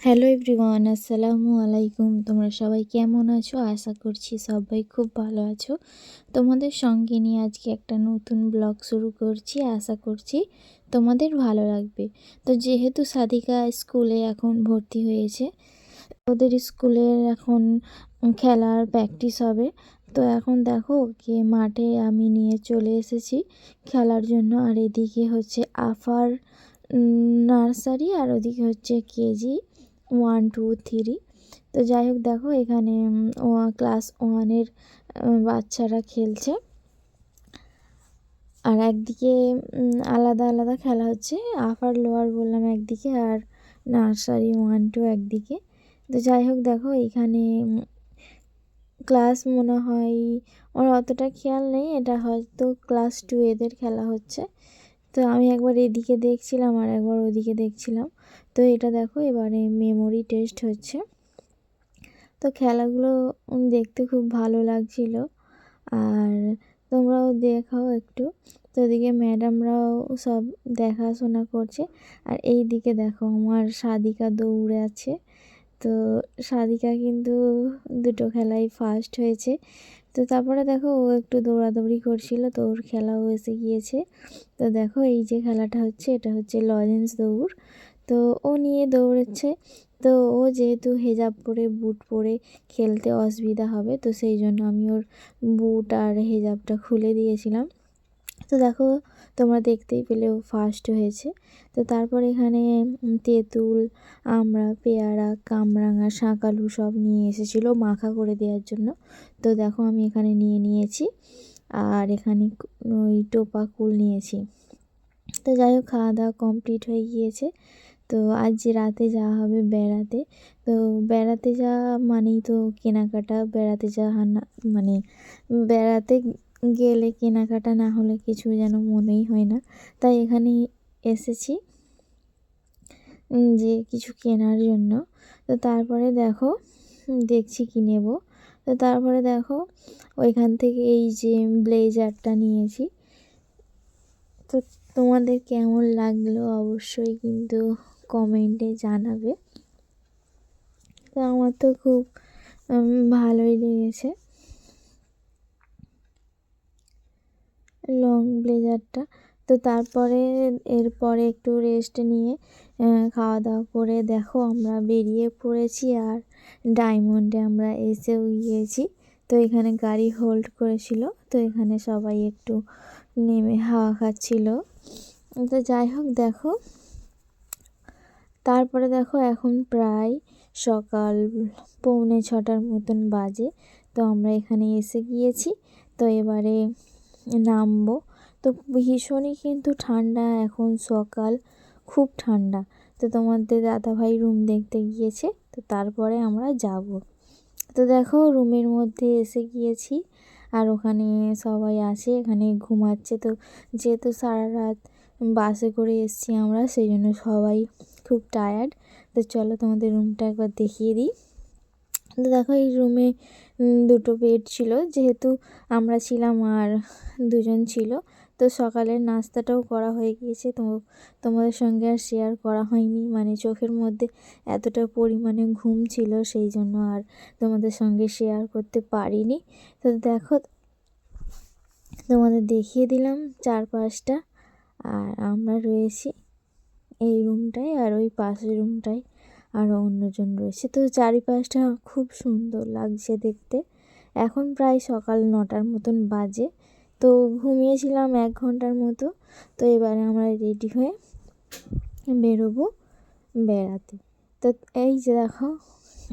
Hello everyone আসসালামু আলাইকুম তোমরা সবাই কেমন আছো? আশা করছি সবাই খুব ভালো আছো। তোমাদের সঙ্গে নিয়ে আজকে একটা নতুন ব্লগ শুরু করছি। আশা করছি তোমাদের ভালো লাগবে। তো যেহেতু সাদিকা স্কুলে এখন ভর্তি হয়েছে, ওদের স্কুলের এখন খেলার প্র্যাকটিস হবে। তো এখন দেখো ওকে মাঠে আমি নিয়ে চলে এসেছি খেলার জন্য। আর এদিকে হচ্ছে আফার নার্সারি আর ওদিকে হচ্ছে কেজি। ওয়ান টু থ্রি তো যাই হোক দেখো এখানে ক্লাস ওয়ানের বাচ্চারা খেলছে। আর একদিকে আলাদা আলাদা খেলা হচ্ছে। আপার লোয়ার বললাম একদিকে আর নার্সারি ওয়ান টু একদিকে। তো যাই হোক দেখো এখানে ক্লাস মনে হয়, ওর অতটা খেয়াল নেই। এটা হয়তো ক্লাস টু এদের খেলা হচ্ছে। তো আমি একবার এদিকে দেখছিলাম আর একবার ওদিকে দেখছিলাম। তো এটা দেখো, এবারে মেমোরি টেস্ট হচ্ছে। তো খেলাগুলো দেখতে খুব ভালো লাগছিল। আর তোমরাও দেখাও একটু। তো এদিকে ম্যাডামরাও সব দেখাশোনা করছে। আর এই দিকে দেখো, আমার সাদিকা দৌড়ে আছে। তো সাদিকা কিন্তু দুটো খেলাই ফার্স্ট হয়েছে। তো তারপরে দেখো, ও একটু দৌড়াদৌড়ি করছিল, তো ওর খেলাও এসে গিয়েছে। তো দেখো, এই যে খেলাটা হচ্ছে, এটা হচ্ছে লজেন্স দৌড়। তো ও নিয়ে দৌড়েছে। তো ও যেহেতু হেজাব পরে, বুট পরে খেলতে অসুবিধা হবে, তো সেই জন্য আমি ওর বুট আর হেজাবটা খুলে দিয়েছিলাম। তো দেখো, তোমরা দেখতেই পেলে ও ফার্স্ট হয়েছে। তো তারপর এখানে তেঁতুল, আমরা, পেয়ারা, কামরাঙা, শাঁকালু সব নিয়ে এসেছিল মাখা করে দেওয়ার জন্য। তো দেখো, আমি এখানে নিয়ে নিয়েছি আর এখানে ওই টোপা কুল নিয়েছি। তো যাই হোক, খাওয়া দাওয়া কমপ্লিট হয়ে গিয়েছে। তো আজ রাতে যাওয়া হবে বেড়াতে, তো বেড়াতে যাওয়া মানেই তো কেনাকাটা, বেড়াতে যাওয়া না মানে বেড়াতে গেলে কেনাকাটা না হলে কিছু যেন মনেই হয় না। তাই এখানে এসেছি যে কিছু কেনার জন্য। তো তারপরে দেখো, দেখছি কি নেব। তো তারপরে দেখো, ওইখান থেকে এই যে ব্লেজারটা নিয়েছি। তো তোমাদের কেমন লাগল? অবশ্যই কিন্তু কমেন্টে জানাবে। তো আমার তো খুব ভালোই লেগেছে। লং ব্লেজারটা। তো তারপরে, এরপরে একটু রেস্ট নিয়ে খাওয়া দাওয়া করে দেখো আমরা বেরিয়ে পড়েছি আর ডায়মন্ডে আমরা এসেও গিয়েছি। তো এখানে গাড়ি হোল্ড করেছিল। তো এখানে সবাই একটু নেমে হাওয়া খাচ্ছিল। তো যাই হোক দেখো। তারপরে দেখো এখন প্রায় সকাল পৌনে ছটার মতন বাজে। তো আমরা এখানে এসে গিয়েছি। তো এবারে নামবো। তো ভীষণই কিন্তু ঠান্ডা, এখন সকাল খুব ঠান্ডা। তো তোমাদের দাদাভাই রুম দেখতে গিয়েছে। তো তারপরে আমরা যাব। তো দেখো রুমের মধ্যে এসে গিয়েছি। আর ওখানে সবাই আছে, এখানে ঘুমাচ্ছে। তো যেহেতু সারা রাত বাসে করে এসছি আমরা, সেই জন্য সবাই খুব টায়ার্ড তো চলো তোমাদের রুমটা একবার দেখিয়ে দিই। তো দেখো এই রুমে দুটো বেড ছিল। যেহেতু আমরা ছিলাম আর দুজন ছিল, তো সকালের নাস্তাটাও করা হয়ে গিয়েছে। তো তোমাদের সঙ্গে আর শেয়ার করা হয়নি। মানে চোখের মধ্যে এতটা পরিমাণে ঘুম ছিল, সেই জন্য আর তোমাদের সঙ্গে শেয়ার করতে পারিনি। তো দেখো, তোমাদের দেখিয়ে দিলাম চারপাশটা। আর আমরা রয়েছি এই রুমটায় আর ওই পাশের রুমটায় আরও অন্যজন রয়েছে। তো চারিপাশটা খুব সুন্দর লাগছে দেখতে। এখন প্রায় সকাল নটার মতন বাজে। তো ঘুমিয়েছিলাম এক ঘণ্টার মতো। তো এবারে আমরা রেডি হয়ে বেরোবো বেড়াতে। তো এই যে দেখো,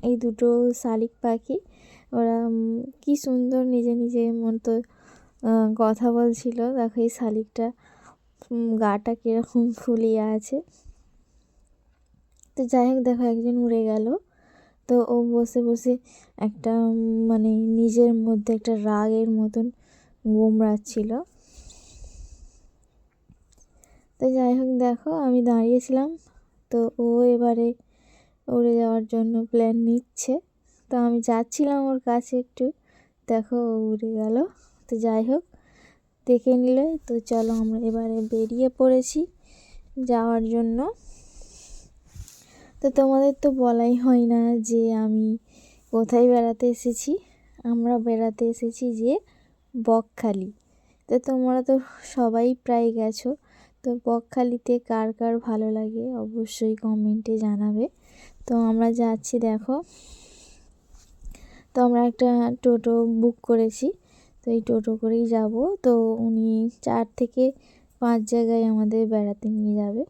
এই দুটো শালিক পাখি, ওরা কি সুন্দর নিজে নিজে মতো কথা বলছিল। দেখো এই শালিকটা গাটা কীরকম ফুলিয়ে আছে। তো যাই হোক, দেখো একজন উড়ে গেল। তো ও বসে বসে একটা মানে নিজের মধ্যে একটা রাগের মতন গোমড়াচ্ছিল। তো যাই হোক, দেখো আমি দাঁড়িয়েছিলাম। তো ও এবারে উড়ে যাওয়ার জন্য প্ল্যান নিচ্ছে। তো আমি যাচ্ছিলাম ওর কাছে একটু। দেখো ও উড়ে গেল। তো যাই হোক দেখে নিলে। তো চলো আমরা এবারে বেরিয়ে পড়েছি যাওয়ার জন্য। তো তোমাদের তো বলাই হয় না যে আমি কোথায় বেড়াতে এসেছি। আমরা বেড়াতে এসেছি যে বকখালি। তো তোমরা তো সবাই প্রায় গেছো। তো বকখালিতে কার কার ভালো লাগে অবশ্যই কমেন্টে জানাবে। তো আমরা যাচ্ছি, দেখো। তো আমরা একটা টোটো বুক করেছি। তো এই টোটো করেই যাব। তো উনি চার থেকে পাঁচ জায়গায় আমাদের বেড়াতে নিয়ে যাবে।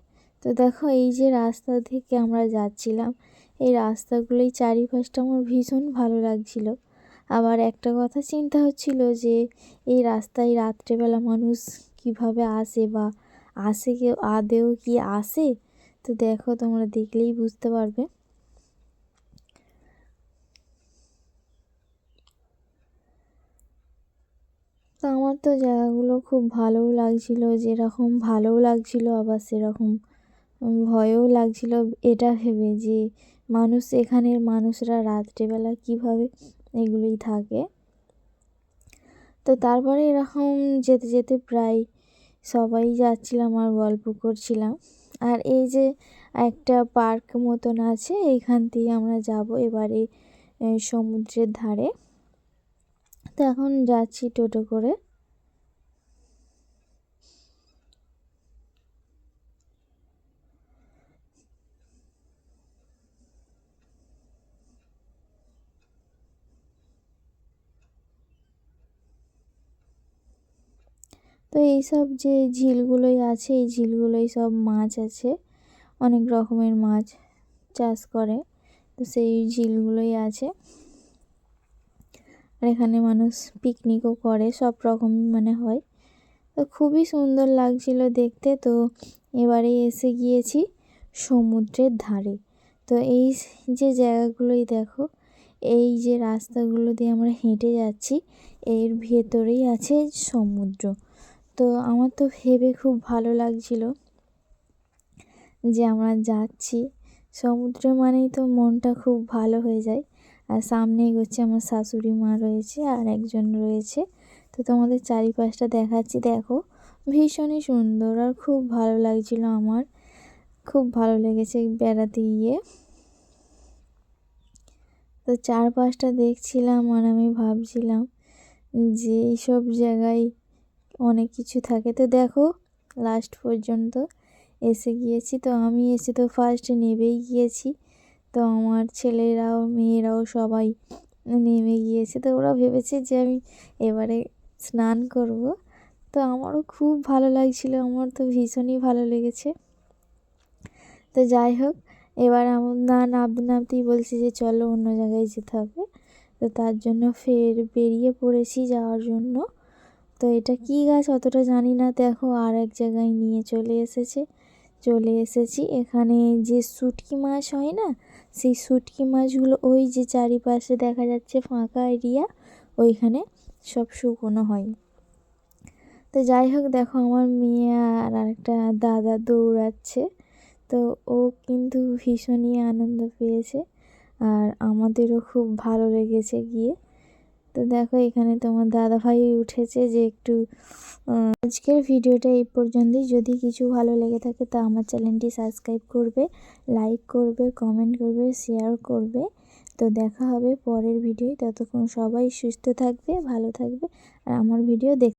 তো দেখো এই যে রাস্তা থেকে আমরা যাচ্ছিলাম, এই রাস্তাগুলোই চারিপাশটা আমার ভীষণ ভালো লাগছিল। আবার একটা কথা চিন্তা হচ্ছিল যে, এই রাস্তায় রাত্রেবেলা মানুষ কীভাবে আসে বা আসে কেউ, আদেও কি আসে? তো দেখো তোমরা দেখলেই বুঝতে পারবে। তো আমার তো জায়গাগুলো খুব ভালোও লাগছিল, যেরকম ভালোও লাগছিল, আবার সেরকম ভয়ও লাগছিল। এটা ভেবে যে মানুষ এখানের মানুষরা রাত্রেবেলা কীভাবে এগুলোই থাকে। তো তারপরে এরকম যেতে যেতে প্রায় সবাই যাচ্ছিলাম আর গল্প করছিলাম। আর এই যে একটা পার্ক মতন আছে এইখান থেকে আমরা যাব এবারে সমুদ্রের ধারে। তো এখন যাচ্ছি টোটো করে। তো এইসব যে ঝিলগুলোই আছে, এই ঝিলগুলোই সব মাছ আছে। অনেক রকমের মাছ চাষ করে। তো সেই ঝিলগুলোই আছে। আর এখানে মানুষ পিকনিকও করে, সব রকম মানে হয়। তো খুবই সুন্দর লাগছিল দেখতে। তো এবারে এসে গিয়েছি সমুদ্রের ধারে। তো এই যে জায়গাগুলোই দেখো, এই যে রাস্তাগুলো দিয়ে আমরা হেঁটে যাচ্ছি, এর ভেতরেই আছে সমুদ্র। তো আমার তো ভেবে খুব ভালো লাগছিল যে আমরা যাচ্ছি। সমুদ্র মানেই তো মনটা খুব ভালো হয়ে যায়। আর সামনেই হচ্ছে আমার শাশুড়ি মা রয়েছে আর একজন রয়েছে। তো তোমাদের চারিপাশটা দেখাচ্ছি। দেখো, ভীষণই সুন্দর আর খুব ভালো লাগছিল আমার। খুব ভালো লেগেছে বেড়াতে গিয়ে। তো চারপাশটা দেখছিলাম আর আমি ভাবছিলাম যে এইসব জায়গায় অনেক কিছু থাকে। তো দেখো লাস্ট পর্যন্ত এসে গিয়েছি। তো আমি এসে তো ফার্স্টে নেবেই গিয়েছি। তো আমার ছেলেরাও, মেয়েরাও সবাই নেমে গিয়েছে। তো ওরা ভেবেছে যে আমি এবারে স্নান করব। তো আমারও খুব ভালো লাগছিল, আমার তো ভীষণই ভালো লেগেছে। তো যাই হোক, এবার আমার না নামতে নামতেই বলছি যে চলো অন্য জায়গায় যেতে হবে। তো তার জন্য ফের বেরিয়ে পড়েছি যাওয়ার জন্য। তো এটা কী গাছ অতটা জানি না, দেখো আর এক জায়গায় নিয়ে চলে এসেছে। চলে এসেছি। এখানে যে শুটকি মাছ হয় না, সেই শুটকি মাছগুলো ওই যে চারিপাশে দেখা যাচ্ছে ফাঁকা এরিয়া, ওইখানে সব শুকনো হয়। তো যাই হোক, দেখো আমার মেয়ে আর একটা দাদা দৌড়াচ্ছে। তো ও কিন্তু ভীষণই আনন্দ পেয়েছে আর আমাদেরও খুব ভালো লেগেছে গিয়ে। তো দেখো, এখানে তোমার দাদা ভাই উঠেছে যে একটু আজকের ভিডিওটা এই পর্যন্তই। যদি কিছু ভালো লেগে থাকে তা আমার চ্যানেলটি সাবস্ক্রাইব করবে, লাইক করবে, কমেন্ট করবে, শেয়ার করবে। তো দেখা হবে পরের ভিডিও ততক্ষণ সবাই সুস্থ থাকবে, ভালো থাকবে, আর আমার ভিডিও দেখ